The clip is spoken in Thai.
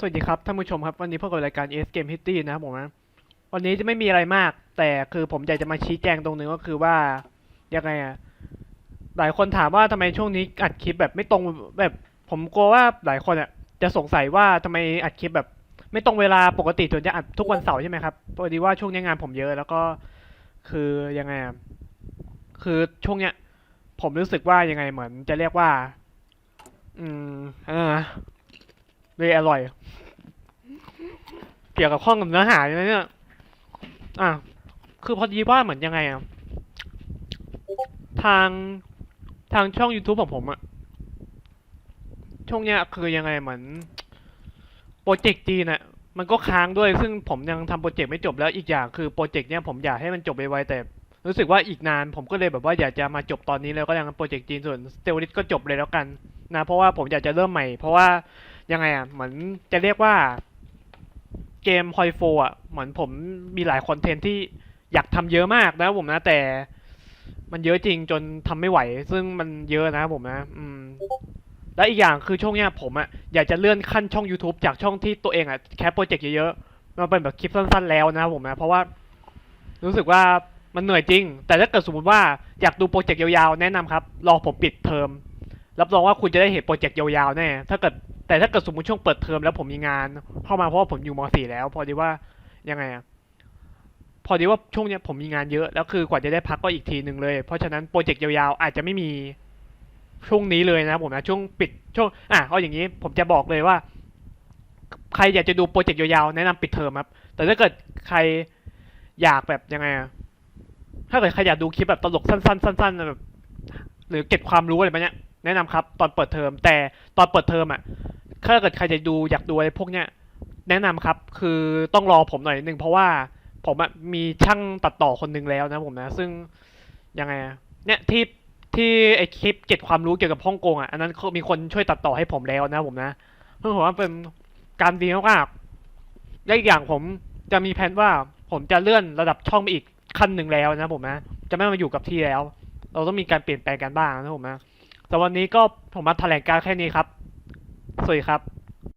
สวัสดีครับท่านผู้ชมครับ วันนี้พวกเรารายการ S Game Hitty นะครับผมนะวันนี้จะไม่มีอะไรมาก แต่คือผมอยากจะมาชี้แจงตรงนึงก็คือว่ายังไงอะหลายคนถามว่าทำไมช่วงนี้อัดคลิปแบบไม่ตรงแบบ ผมกลัวว่าหลายคนอะจะสงสัยว่าทำไมอัดคลิปแบบ ไม่ตรงเวลาปกติส่วนจะอัดทุกวันเสาร์ใช่ไหมครับพอดีว่าช่วงนี้งานผมเยอะแล้วก็คือยังไงอะคือช่วงเนี้ย ผมรู้สึกว่ายังไงเหมือนจะเรียกว่า อืมอ่าเลยอร่อย กี่ยวกับข้องกับเนื้อหาเลยเนี่ย อะ คือพอดีว่าเหมือนยังไงอะ ทางทางช่อง YouTube ของผมอะช่วงเนี้ยคือยังไงเหมือนโปรเจกต์จีนอะมันก็ค้างด้วย ซึ่งผมยังทำโปรเจกต์ไม่จบแล้วอีกอย่างคือโปรเจกต์เนี้ยผมอยากให้มันจบไวๆแต่ รู้สึกว่าอีกนานผมก็เลยแบบว่าอยากจะมาจบตอนนี้แล้วก็ยังโปรเจกต์จีนส่วนสเตลลิสก็จบเลยแล้วกันนะเพราะว่าผมอยากจะเริ่มใหม่ เพราะว่ายังไงอะเหมือนจะเรียกว่า เกมฮอยโฟอะเหมือนผมมีหลายคอนเทนต์ที่อยากทำเยอะมากนะผมนะแต่ มันเยอะจริงจนทำไม่ไหว ซึ่งมันเยอะนะผมนะ อืม และอีกอย่างคือช่วงเนี้ยผมอะอยากจะเลื่อนขั้นช่อง YouTube จากช่องที่ตัวเองอะแคปโปรเจกต์เยอะๆมาเป็นแบบคลิปสั้นๆแล้วนะผมนะ เพราะว่า รู้สึกว่ามันเหนื่อยจริง แต่ถ้าเกิดสมมติว่าอยากดูโปรเจกต์ยาวๆ แนะนำครับ รอผมปิดเทอม รับรองว่าคุณจะได้เห็นโปรเจกต์ยาวๆแน่ ถ้าเกิดแต่ถ้าเกิดสมมติช่วงเปิดเทอมแล้วผมมีงาน เข้ามาเพราะว่าผมอยู่ม .4 แล้ว พอดีว่ายังไงอะพอดีว่าช่วงเนี้ยผมมีงานเยอะแล้วคือกว่าจะได้พักก็อีกทีหนึ่งเลย เพราะฉะนั้นโปรเจกต์ยาวๆอาจจะไม่มีช่วงนี้เลยนะผมนะช่วงปิดช่วงอะเอาอย่างนี้ผมจะบอกเลยว่า ใครอยากจะดูโปรเจกต์ยาวๆแนะนำปิดเทอมครับ แต่ถ้าเกิดใครอยากแบบยังไงอะถ้าเกิดใครอยากดูคลิปแบบตลกสั้นๆสั้นๆแบบหรือเก็บความรู้อะไรแบบเนี้ย แนะนำครับ ตอนเปิดเทอมแต่ตอนเปิดเทอมอะถ้าเกิดใครจะดูอยากดูอะไรพวกเนี้ยแนะนำครับ คือต้องรอผมหน่อยนึงเพราะว่าผมอะมีช่างตัดต่อคนหนึงแล้วนะผมนะ ซึ่งยังไงเนี่ยที่ที่ไอคลิปเก็บความรู้เกี่ยวกับฮ่องกงอะอันนั้นมีคนช่วยตัดต่อให้ผมแล้วนะผมนะเพื่อผมว่าเป็นการดีมากๆและอีกอย่างผมจะมีแผนว่าผมจะเลื่อนระดับช่องไปอีกขั้นหนึ่งแล้วนะผมนะ จะไม่มาอยู่กับที่แล้ว เราต้องมีการเปลี่ยนแปลงกันบ้างนะผมนะ แต่วันนี้ก็ผมมาแถลงการแค่นี้ครับ สวัสดีครับ